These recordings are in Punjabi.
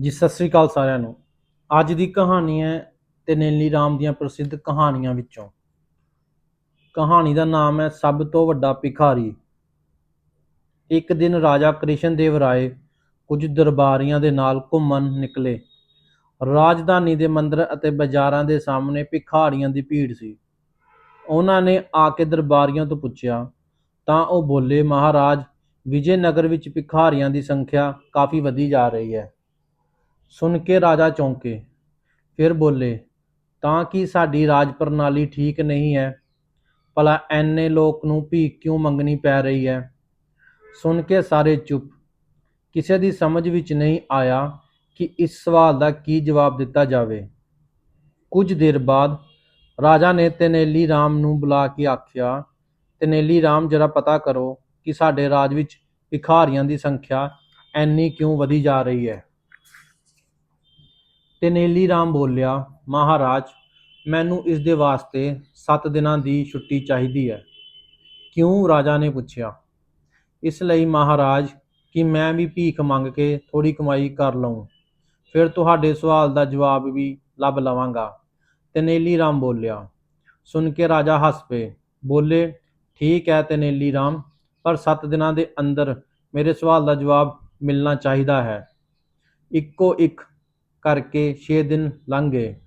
ਜੀ, ਸਤਿ ਸ੍ਰੀ ਅਕਾਲ ਸਾਰਿਆਂ ਨੂੰ। ਅੱਜ ਦੀ ਕਹਾਣੀ ਹੈ ਤੇਨੇਲੀ ਰਾਮ ਦੀਆਂ ਪ੍ਰਸਿੱਧ ਕਹਾਣੀਆਂ ਵਿੱਚੋਂ। ਕਹਾਣੀ ਦਾ ਨਾਮ ਹੈ ਸਭ ਤੋਂ ਵੱਡਾ ਭਿਖਾਰੀ। ਇੱਕ ਦਿਨ ਰਾਜਾ ਕ੍ਰਿਸ਼ਨ ਦੇਵ ਰਾਏ ਕੁਝ ਦਰਬਾਰੀਆਂ ਦੇ ਨਾਲ ਘੁੰਮਣ ਨਿਕਲੇ। ਰਾਜਧਾਨੀ ਦੇ ਮੰਦਰ ਅਤੇ ਬਾਜ਼ਾਰਾਂ ਦੇ ਸਾਹਮਣੇ ਭਿਖਾਰੀਆਂ ਦੀ ਭੀੜ ਸੀ। ਉਹਨਾਂ ਨੇ ਆ ਕੇ ਦਰਬਾਰੀਆਂ ਤੋਂ ਪੁੱਛਿਆ, ਤਾਂ ਉਹ ਬੋਲੇ, ਮਹਾਰਾਜ, ਵਿਜੇ ਨਗਰ ਵਿੱਚ ਭਿਖਾਰੀਆਂ ਦੀ ਸੰਖਿਆ ਕਾਫੀ ਵਧੀ ਜਾ ਰਹੀ ਹੈ। ਸੁਣ ਕੇ ਰਾਜਾ ਚੌਂਕੇ। ਫਿਰ ਬੋਲੇ, ਤਾਂ ਕਿ ਸਾਡੀ ਰਾਜ ਪ੍ਰਣਾਲੀ ਠੀਕ ਨਹੀਂ ਹੈ ਭਲਾ ਐਨੇ ਲੋਕ ਨੂੰ ਭੀਖ ਕਿਉਂ ਮੰਗਣੀ ਪੈ ਰਹੀ ਹੈ ਸੁਣ ਕੇ ਸਾਰੇ ਚੁੱਪ। ਕਿਸੇ ਦੀ ਸਮਝ ਵਿੱਚ ਨਹੀਂ ਆਇਆ ਕਿ ਇਸ ਸਵਾਲ ਦਾ ਕੀ ਜਵਾਬ ਦਿੱਤਾ ਜਾਵੇ। ਕੁਝ ਦੇਰ ਬਾਅਦ ਰਾਜਾ ਨੇ ਤਨੇਲੀ ਰਾਮ ਨੂੰ ਬੁਲਾ ਕੇ ਆਖਿਆ, ਤਨੇਲੀ ਰਾਮ, ਜਰਾ ਪਤਾ ਕਰੋ ਕਿ ਸਾਡੇ ਰਾਜ ਵਿੱਚ ਭਿਖਾਰੀਆਂ ਦੀ ਸੰਖਿਆ ਐਨੀ ਕਿਉਂ ਵਧੀ ਜਾ ਰਹੀ ਹੈ ਤੇਨੇਲੀ ਰਾਮ ਬੋਲਿਆ, ਮਹਾਰਾਜ, ਮੈਨੂੰ ਇਸ ਦੇ ਵਾਸਤੇ 7 ਦਿਨਾਂ ਦੀ ਛੁੱਟੀ ਚਾਹੀਦੀ ਹੈ। ਕਿਉਂ? ਰਾਜਾ ਨੇ ਪੁੱਛਿਆ। ਇਸ ਲਈ ਮਹਾਰਾਜ, ਕਿ ਮੈਂ ਵੀ ਭੀਖ ਮੰਗ ਕੇ ਥੋੜੀ ਕਮਾਈ ਕਰ ਲਵਾਂ ਫਿਰ ਤੁਹਾਡੇ ਸਵਾਲ ਦਾ ਜਵਾਬ ਵੀ ਲੱਭ ਲਵਾਂਗਾ। ਤੇਨੇਲੀ ਰਾਮ ਬੋਲਿਆ। ਸੁਣ ਕੇ ਰਾਜਾ ਹੱਸ ਪਏ। ਬੋਲੇ, ਠੀਕ ਹੈ ਤਨੇਲੀ ਰਾਮ, ਪਰ 7 ਦਿਨਾਂ ਦੇ ਅੰਦਰ ਮੇਰੇ ਸਵਾਲ ਦਾ ਜਵਾਬ ਮਿਲਣਾ ਚਾਹੀਦਾ ਹੈ। ਇੱਕੋ ਇੱਕ ਕਰਕੇ 6 ਦਿਨ ਲੰਘ ਗਏ।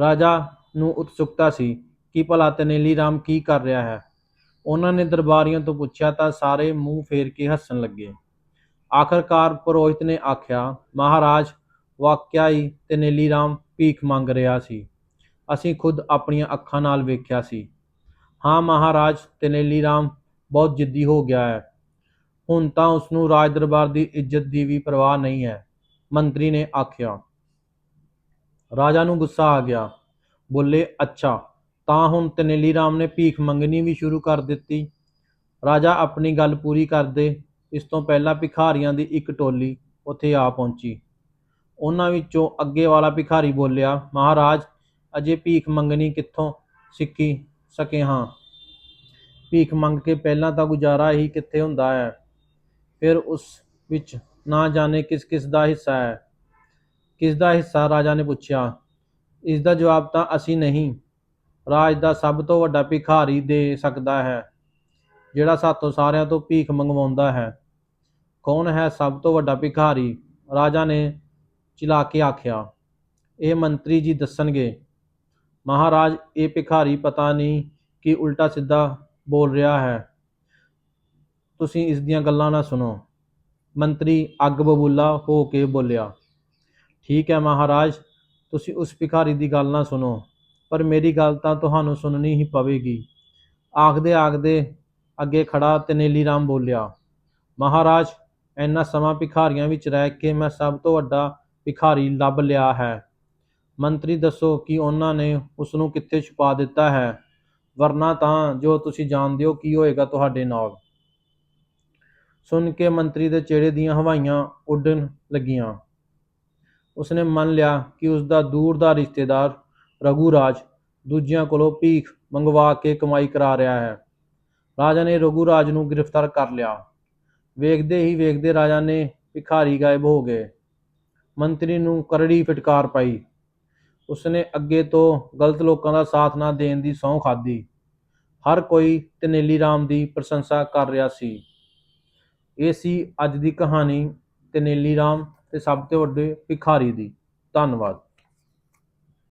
ਰਾਜਾ ਨੂੰ ਉਤਸੁਕਤਾ ਸੀ ਕਿ ਭਲਾ ਤਨੇਲੀ ਰਾਮ ਕੀ ਕਰ ਰਿਹਾ ਹੈ। ਉਹਨਾਂ ਨੇ ਦਰਬਾਰੀਆਂ ਤੋਂ ਪੁੱਛਿਆ ਤਾਂ ਸਾਰੇ ਮੂੰਹ ਫੇਰ ਕੇ ਹੱਸਣ ਲੱਗੇ। ਆਖਰਕਾਰ ਪੁਰੋਹਿਤ ਨੇ ਆਖਿਆ, ਮਹਾਰਾਜ ਵਾਕਿਆ ਹੀ ਤਨੇਲੀ ਰਾਮ ਭੀਖ ਮੰਗ ਰਿਹਾ ਸੀ। ਅਸੀਂ ਖੁਦ ਆਪਣੀਆਂ ਅੱਖਾਂ ਨਾਲ ਵੇਖਿਆ ਸੀ। ਹਾਂ ਮਹਾਰਾਜ ਤੇਨੇਲੀ ਰਾਮ ਬਹੁਤ ਜਿੱਦੀ ਹੋ ਗਿਆ ਹੈ। ਹੁਣ ਤਾਂ ਉਸ ਨੂੰ ਰਾਜ ਦਰਬਾਰ ਦੀ ਇੱਜ਼ਤ ਦੀ ਵੀ ਪਰਵਾਹ ਨਹੀਂ ਹੈ। ਮੰਤਰੀ ਨੇ ਆਖਿਆ। ਰਾਜਾ ਨੂੰ ਗੁੱਸਾ ਆ ਗਿਆ। ਬੋਲੇ, ਅੱਛਾ, ਤਾਂ ਹੁਣ ਤਨੇਲੀ ਰਾਮ ਨੇ ਭੀਖ ਮੰਗਣੀ ਵੀ ਸ਼ੁਰੂ ਕਰ ਦਿੱਤੀ। ਰਾਜਾ ਆਪਣੀ ਗੱਲ ਪੂਰੀ ਕਰਦੇ, ਇਸ ਤੋਂ ਪਹਿਲਾਂ ਭਿਖਾਰੀਆਂ ਦੀ ਇੱਕ ਟੋਲੀ ਉੱਥੇ ਆ ਪਹੁੰਚੀ। ਉਹਨਾਂ ਵਿੱਚੋਂ ਅੱਗੇ ਵਾਲਾ ਭਿਖਾਰੀ ਬੋਲਿਆ, ਮਹਾਰਾਜ, ਅਜੇ ਭੀਖ ਮੰਗਣੀ ਕਿੱਥੋਂ ਸਿੱਖੀ ਸਕੇ ਹਾਂ? ਭੀਖ ਮੰਗ ਕੇ ਪਹਿਲਾਂ ਤਾਂ ਗੁਜ਼ਾਰਾ ਹੀ ਕਿੱਥੇ ਹੁੰਦਾ ਹੈ? ਫਿਰ ਉਸ ਵਿੱਚ ਨਾ ਜਾਣੇ ਕਿਸ ਕਿਸ ਦਾ ਹਿੱਸਾ ਹੈ। ਕਿਸ ਦਾ ਹਿੱਸਾ ਰਾਜਾ ਨੇ ਪੁੱਛਿਆ। ਇਸ ਦਾ ਜਵਾਬ ਤਾਂ ਅਸੀਂ ਨਹੀਂ। ਰਾਜ ਦਾ ਸਭ ਤੋਂ ਵੱਡਾ ਭਿਖਾਰੀ ਦੇ ਸਕਦਾ ਹੈ, ਜਿਹੜਾ ਸਾਤੋਂ ਸਾਰਿਆਂ ਤੋਂ ਭੀਖ ਮੰਗਵਾਉਂਦਾ ਹੈ। ਕੌਣ ਹੈ ਸਭ ਤੋਂ ਵੱਡਾ ਭਿਖਾਰੀ? ਰਾਜਾ ਨੇ ਚਿਲਾ ਕੇ ਆਖਿਆ। ਇਹ ਮੰਤਰੀ ਜੀ ਦੱਸਣਗੇ। ਮਹਾਰਾਜ, ਇਹ ਭਿਖਾਰੀ ਪਤਾ ਨਹੀਂ ਕਿ ਉਲਟਾ ਸਿੱਧਾ ਬੋਲ ਰਿਹਾ ਹੈ। ਤੁਸੀਂ ਇਸ ਦੀਆਂ ਗੱਲਾਂ ਨਾ ਸੁਣੋ। ਮੰਤਰੀ ਅੱਗ ਬਬੂਲਾ ਹੋ ਕੇ ਬੋਲਿਆ, ਠੀਕ ਹੈ ਮਹਾਰਾਜ, ਤੁਸੀਂ ਉਸ ਭਿਖਾਰੀ ਦੀ ਗੱਲ ਨਾ ਸੁਣੋ, ਪਰ ਮੇਰੀ ਗੱਲ ਤਾਂ ਤੁਹਾਨੂੰ ਸੁਣਨੀ ਹੀ ਪਵੇਗੀ। ਆਖਦੇ ਆਖਦੇ ਅੱਗੇ ਖੜਾ ਤਨੇਲੀ ਰਾਮ ਬੋਲਿਆ, ਮਹਾਰਾਜ ਇੰਨਾ ਸਮਾਂ ਭਿਖਾਰੀਆਂ ਵਿੱਚ ਰਹਿ ਕੇ ਮੈਂ ਸਭ ਤੋਂ ਵੱਡਾ ਭਿਖਾਰੀ ਲੱਭ ਲਿਆ ਹੈ। ਮੰਤਰੀ ਦੱਸੋ ਕਿ ਉਹਨਾਂ ਨੇ ਉਸ ਨੂੰ ਕਿੱਥੇ ਛੁਪਾ ਦਿੱਤਾ ਹੈ? ਵਰਨਾ ਤਾਂ ਜੋ ਤੁਸੀਂ ਜਾਣਦੇ ਹੋ ਕੀ ਹੋਏਗਾ ਤੁਹਾਡੇ ਨਾਲ। ਸੁਣ ਕੇ ਮੰਤਰੀ ਦੇ ਚਿਹਰੇ ਦੀਆਂ ਹਵਾਈਆਂ ਉੱਡਣ ਲੱਗੀਆਂ। ਉਸਨੇ ਮੰਨ ਲਿਆ ਕਿ ਉਸ ਦਾ ਦੂਰ ਦਾ ਰਿਸ਼ਤੇਦਾਰ ਰਘੂਰਾਜ ਦੂਜਿਆਂ ਕੋਲੋਂ ਭੀਖ ਮੰਗਵਾ ਕੇ ਕਮਾਈ ਕਰਾ ਰਿਹਾ ਹੈ। ਰਾਜਾ ਨੇ ਰਘੂਰਾਜ ਨੂੰ ਗ੍ਰਿਫਤਾਰ ਕਰ ਲਿਆ। ਵੇਖਦੇ ਹੀ ਵੇਖਦੇ ਰਾਜਾ ਨੇ ਭਿਖਾਰੀ ਗਾਇਬ ਹੋ ਗਏ। ਮੰਤਰੀ ਨੂੰ ਕਰੜੀ ਫਟਕਾਰ ਪਾਈ। ਉਸਨੇ ਅੱਗੇ ਤੋਂ ਗਲਤ ਲੋਕਾਂ ਦਾ ਸਾਥ ਨਾ ਦੇਣ ਦੀ ਸਹੁੰ ਖਾਧੀ। ਹਰ ਕੋਈ ਤਨੇਲੀ ਰਾਮ ਦੀ ਪ੍ਰਸ਼ੰਸਾ ਕਰ ਰਿਹਾ ਸੀ। ਇਹ ਸੀ ਅੱਜ ਦੀ ਕਹਾਣੀ ਤੇਨੇਲੀ ਰਾਮ ਤੇ ਸਭ ਤੋਂ ਵੱਡੇ ਭਿਖਾਰੀ ਦੀ। ਧੰਨਵਾਦ।